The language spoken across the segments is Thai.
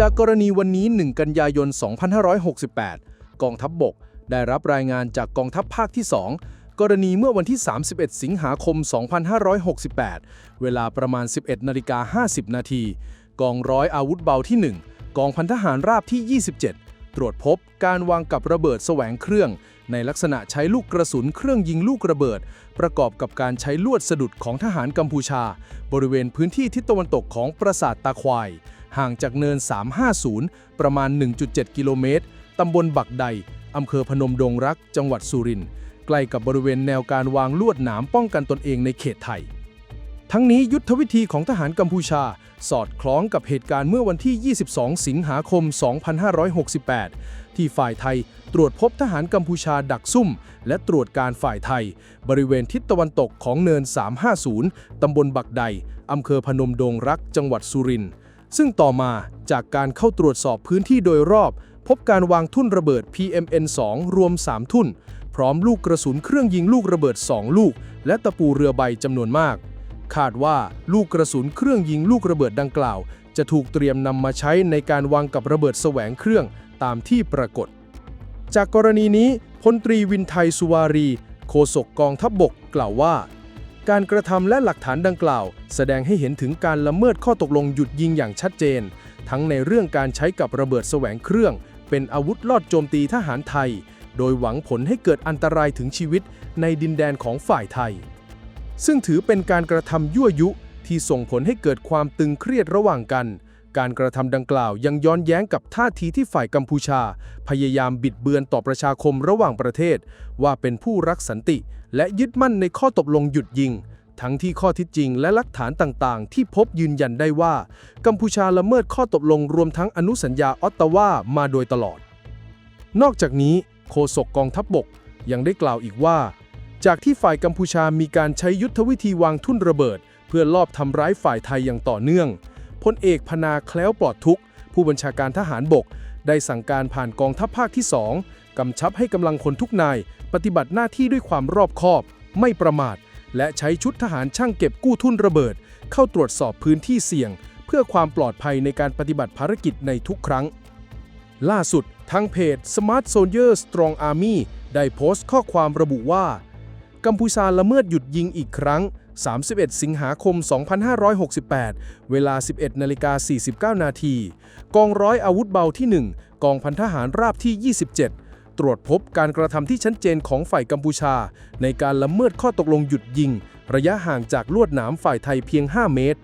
จากกรณีวันนี้ 1 กันยายน 2568 กองทัพบบก ได้รับรายงานจากกองทัพภาคที่ 2 กรณีเมื่อวันที่ 31 สิงหาคม 2568 เวลาประมาณ 11นาฬิกา50 นาที กองร้อยอาวุธเบาที่ 1 กองพันทหารราบที่ 27 ตรวจพบการวางกับระเบิดแสวงเครื่อง ในลักษณะใช้ลูกกระสุนเครื่องยิงลูกระเบิด ประกอบกับการใช้ลวดสะดุดของทหารกัมพูชา บริเวณพื้นที่ทิศตะวันตกของปราสาทตาควาย ห่างจากเนิน 350 ประมาณ 1.7 กิโลเมตร ตำบลบักใด อำเภอพนมดงรัก จังหวัดสุรินทร์ ใกล้กับบริเวณแนวการวางลวดหนามป้องกันตนเองในเขตไทย ทั้งนี้ยุทธวิธีของทหารกัมพูชา สอดคล้องกับเหตุการณ์เมื่อวันที่ 22 สิงหาคม 2568 ที่ฝ่ายไทยตรวจพบทหารกัมพูชาดักซุ่ม และตรวจการฝ่ายไทย บริเวณทิศตะวันตกของเนิน 350 ตำบลบักใด อำเภอพนมดงรัก จังหวัดสุรินทร์ ซึ่งต่อมาจากการเข้าตรวจสอบพื้นที่โดยรอบ พบการวางทุ่นระเบิด PMN2 รวม 3 ทุ่น พร้อมลูกกระสุนเครื่องยิงลูกระเบิด 2 ลูก และตะปูเรือใบจำนวนมาก คาดว่าลูกกระสุนเครื่องยิงลูกระเบิดดังกล่าว จะถูกเตรียมนำมาใช้ในการวางกับระเบิดแสวงเครื่องตามที่ปรากฏ จากกรณีนี้พลตรีวินไทยสุวารี โฆษกกองทัพบบกกล่าวว่า การกระทำและหลักฐานดังกล่าว แสดงให้เห็นถึงการละเมิดข้อตกลงหยุดยิงอย่างชัดเจน ทั้งในเรื่องการใช้กับระเบิดแสวงเครื่อง เป็นอาวุธลอดโจมตีทหารไทย โดยหวังผลให้เกิดอันตรายถึงชีวิตในดินแดนของฝ่ายไทย ซึ่งถือเป็นการกระทำยั่วยุที่ส่งผลให้เกิดความตึงเครียดระหว่างกัน การกระทำดังกล่าวยังย้อนแย้งกับท่าทีที่ฝ่ายกัมพูชา พยายามบิดเบือนต่อประชาคมระหว่างประเทศ ว่าเป็นผู้รักสันติ และยึดมั่นในข้อตกลงหยุดยิง ทั้งที่ข้อที่จริงและหลักฐานต่างๆ ที่พบยืนยันได้ว่า กัมพูชาละเมิดข้อตกลงรวมทั้งอนุสัญญาออตตาวามาโดยตลอด นอกจากนี้โฆษกกองทัพบบกยังได้กล่าวอีกว่า จากที่ฝ่ายกัมพูชามีการใช้ยุทธวิธีวางทุ่นระเบิด เพื่อลอบทำร้ายฝ่ายไทยอย่างต่อเนื่อง พลเอกพนาแคล้วปลอดทุกข์ผู้บัญชาการทหารบก ได้สั่งการผ่านกองทัพภาคที่ 2 กำชับให้กำลังพลทุกนาย ปฏิบัติหน้าที่ด้วยความรอบคอบ ไม่ประมาท และใช้ชุดทหารช่างเก็บกู้ทุ่นระเบิด เข้าตรวจสอบพื้นที่เสี่ยง เพื่อความปลอดภัยในการปฏิบัติภารกิจในทุกครั้ง ล่าสุดทางเพจ Smart Soldier Strong Army ได้โพสต์ข้อความระบุว่า กัมพูชาละเมิดหยุดยิงอีกครั้ง 31 สิงหาคม 2568 เวลา 11นาฬิกา49 นาที กองร้อยอาวุธเบาที่ 1 กองพันทหารราบที่ 27 ตรวจพบการกระทำที่ชัดเจนของฝ่ายกัมพูชา ในการละเมิดข้อตกลงหยุดยิง ระยะห่างจากลวดหนามฝ่ายไทยเพียง 5 เมตร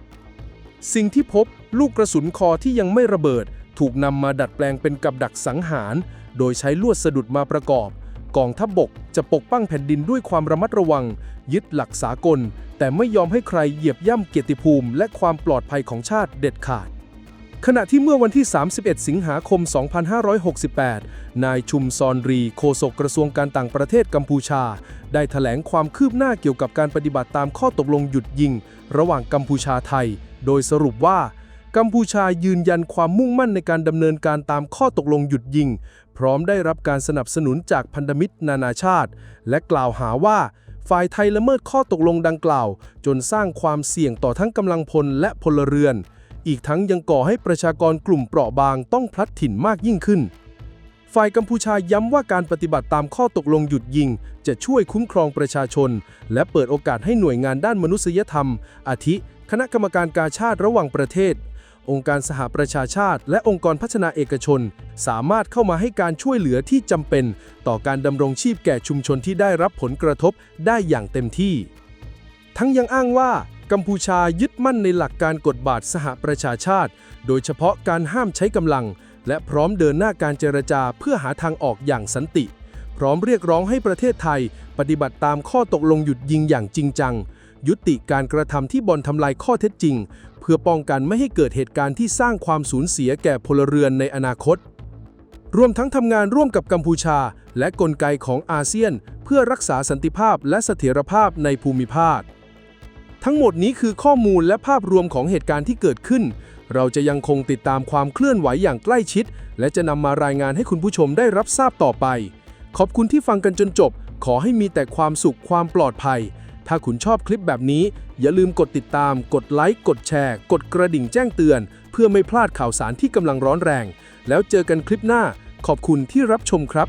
สิ่งที่พบลูกกระสุนคอที่ยังไม่ระเบิด ถูกนำมาดัดแปลงเป็นกับดักสังหาร โดยใช้ลวดสะดุดมาประกอบ กองทัพบบกจะปกป้องแผ่นดินด้วยความระมัดระวัง ยึดหลักสากล แต่ไม่ยอมให้ใครเหยียบย่ำเกียรติภูมิและความปลอดภัยของชาติเด็ดขาด ขณะที่เมื่อวันที่ 31 สิงหาคม 2568 นายชุมซอนรีโฆษกกระทรวงการต่างประเทศกัมพูชา ได้ถแถลงความคืบหน้าเกี่ยวกับการปฏิบัติตามข้อตกลงหยุดยิง ระหว่างกัมพูชาไทย โดยสรุปว่า กัมพูชายืนยันความมุ่งมั่นในการดำเนินการตามข้อตกลงหยุดยิง พร้อมได้รับการสนับสนุนจากพันธมิตรนานาชาติ และกล่าวหาว่า ฝ่ายไทยละเมิดข้อตกลงดังกล่าว จนสร้างความเสี่ยงต่อทั้งกำลังพลและพลเรือน อีกทั้งยังก่อให้ประชากรกลุ่มเปราะบางต้องพลัดถิ่นมากยิ่งขึ้น ฝ่ายกัมพูชาย้ำว่าการปฏิบัติตามข้อตกลงหยุดยิง จะช่วยคุ้มครองประชาชน และเปิดโอกาสให้หน่วยงานด้านมนุษยธรรม อาทิคณะกรรมการกาชาติระหว่างประเทศ องค์การสหประชาชาติ และองค์กรพัฒนาเอกชน สามารถเข้ามาให้การช่วยเหลือที่จำเป็น ต่อการดำรงชีพแก่ชุมชนที่ได้รับผลกระทบได้อย่างเต็มที่ ทั้งยังอ้างว่ากัมพูชายึดมั่นในหลักการกฎบาทสหประชาชาติ โดยเฉพาะการห้ามใช้กำลัง และพร้อมเดินหน้าการเจรจาเพื่อหาทางออกอย่างสันติ พร้อมเรียกร้องให้ประเทศไทย ปฏิบัติตามข้อตกลงหยุดยิงอย่างจริงจัง ยุติการกระทำที่บ่อนทำลายข้อเท็จจริง พื่อป้องกันไม่ให้เกิดเหตุการณ์ที่สร้างความสูญเสียแก่พลเรือนในอนาคต รวมทั้งทำงานร่วมกับกัมพูชา และกลไกของอาเซียน เพื่อรักษาสันติภาพและเสถียรภาพในภูมิภาค ทั้งหมดนี้คือข้อมูลและภาพรวมของเหตุการณ์ที่เกิดขึ้น เราจะยังคงติดตามความเคลื่อนไหวอย่างใกล้ชิด และจะนำมารายงานให้คุณผู้ชมได้รับทราบต่อไป ขอบคุณที่ฟังกันจนจบ ขอให้มีแต่ความสุขความปลอดภัย ถ้าคุณชอบคลิปแบบนี้ อย่าลืมกดติดตาม กดไลค์ กดแชร์ กดกระดิ่งแจ้งเตือน เพื่อไม่พลาดข่าวสารที่กำลังร้อนแรง แล้วเจอกันคลิปหน้า ขอบคุณที่รับชมครับ